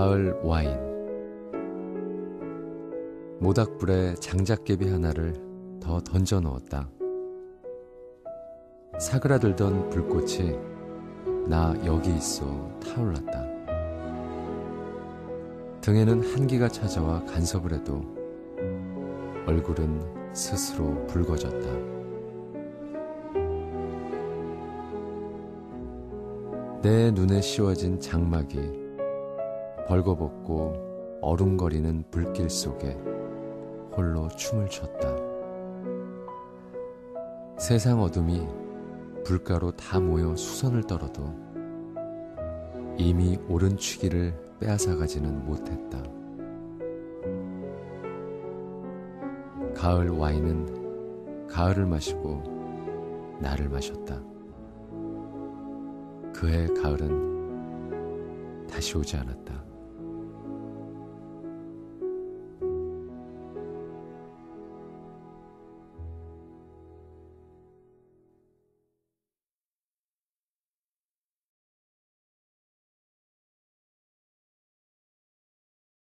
가을 와인 모닥불에 장작개비 하나를 더 던져 넣었다. 사그라들던 불꽃이 나 여기 있어 타올랐다. 등에는 한기가 찾아와 간섭을 해도 얼굴은 스스로 붉어졌다. 내 눈에 씌워진 장막이 벌거벗고 어rum거리는 불길 속에 홀로 춤을 췄다. 세상 어둠이 불가로 다 모여 수선을 떨어도 이미 오른 취기를 빼앗아가지는 못했다. 가을 와인은 가을을 마시고 나를 마셨다. 그해 가을은 다시 오지 않았다.